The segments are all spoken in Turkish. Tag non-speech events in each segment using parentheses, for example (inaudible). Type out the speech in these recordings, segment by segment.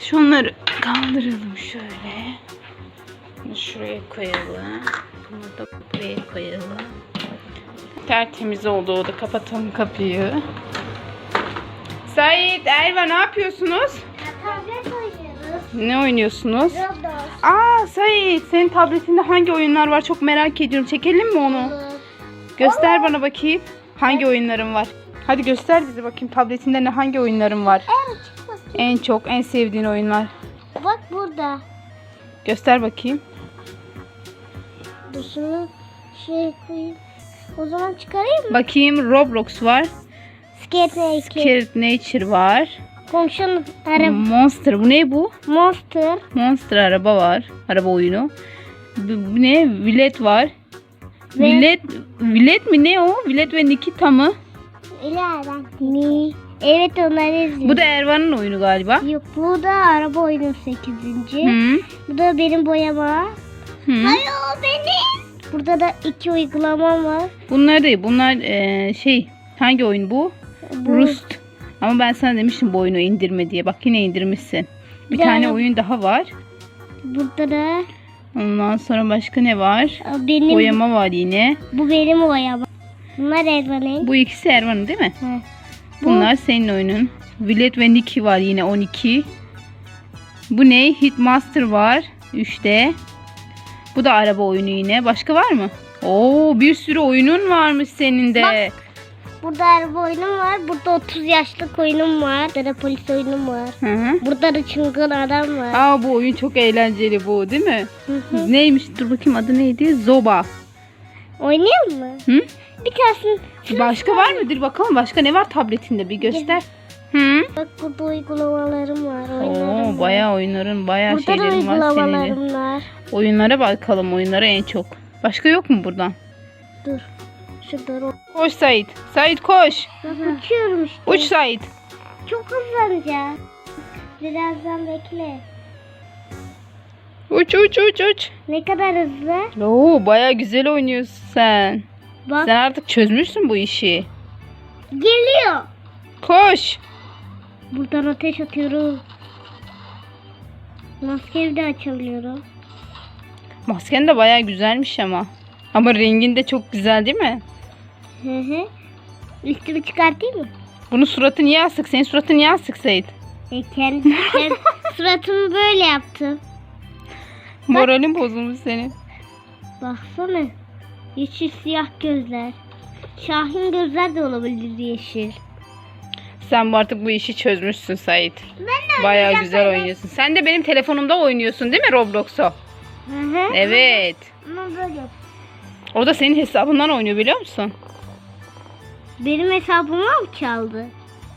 Şunları kaldıralım şöyle. Bunu şuraya koyalım. Bunu da buraya koyalım. Tertemiz oldu o da. Kapatalım kapıyı. Sait, Erva ne yapıyorsunuz? Tablet oynuyoruz. Ne oynuyorsunuz? Roblox. Aa Sait, senin tabletinde hangi oyunlar var? Çok merak ediyorum. Çekelim mi onu? Göster bana bakayım. Hangi oyunların var? Hadi göster bize bakayım tabletinde ne hangi oyunların var? Evet. En çok, en sevdiğin oyunlar. Bak burada. Göster bakayım. Dur şunu şey koyayım. O zaman çıkarayım mı? Bakayım Roblox var. Skate Naked. Scared Nature var. Function araba. Monster. Bu ne bu? Monster. Monster araba var. Araba oyunu. Bu, ne? Villet var. Ve- Villet, Villet mi ne o? Villet ve Nikita mı? İleriden. Ni. Evet onları izliyorum. Bu da Ervan'ın oyunu galiba. Yok bu da araba oyunu 8. Hı. Bu da benim boyama. Hı. Hayır o benim. Burada da iki uygulamam var. Bunlar değil. Bunlar eee, şey hangi oyun bu? Bu, Rust. Ama ben sana demiştim bu oyunu indirme diye. Bak yine indirmişsin. Bir Bir tane oyun daha var. Burada da Ondan sonra başka ne var? benim Boyama var yine. bu benim boyama. Bunlar Elvan'ın. Bu ikisi Ervan'ın değil mi? He. Bu- Bunlar senin oyunun. Villet ve Nicky var yine 12. Bu ne? Hitmaster var 3'te. Bu da araba oyunu yine. Başka var mı? Oo bir sürü oyunun varmış senin de. Burada araba oyunum var. Burada 30 yaşlık oyunum var. Burada da polis oyunum var. Hı hı. Burada da çılgın adam var. Aa bu oyun çok eğlenceli bu değil mi? Hı hı. Neymiş? Dur bakayım adı neydi? Zoba. Oynayalım mı? Hı? Bir tanesini. Başka var mıdır bakalım? Başka ne var tabletinde bir göster. Hı? Bak burada uygulamalarım var. Oyunlarım Oo bayağı oyunların bayağı Burada da şeylerin var senin. var. Oyunlara bakalım oyunlara en çok. Başka yok mu buradan? Dur. Şurada Koş Sait. Sait koş. Uçuyorum işte. Uç Sait. Çok hızlanacağım. Birazdan bekle. Uç uç uç uç. Ne kadar hızlı? Oo bayağı güzel oynuyorsun sen. Bak Sen artık çözmüşsün bu işi. geliyor. Koş. Buradan ateş atıyorum. Maskeyi de açamıyorum. Masken de bayağı güzelmiş ama. Ama rengin de çok güzel değil mi? Hı hı. Üstümü çıkartayım mı? Bunun suratı niye asık? Senin suratın niye asık Sait? E, kendi, kendi (laughs) suratımı böyle yaptım. Moralin bozulmuş senin. Baksana. Yeşil siyah gözler. Şahin gözler de olabilir yeşil. Sen bu artık bu işi çözmüşsün Sait. Ben de Bayağı güzel oynuyorsun. Sen de benim telefonumda oynuyorsun değil mi Roblox'u? Hı hı. Evet. Ama böyle. O da senin hesabından oynuyor biliyor musun? Benim hesabıma mı çaldı?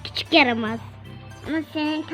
Küçük yaramaz. Ama senin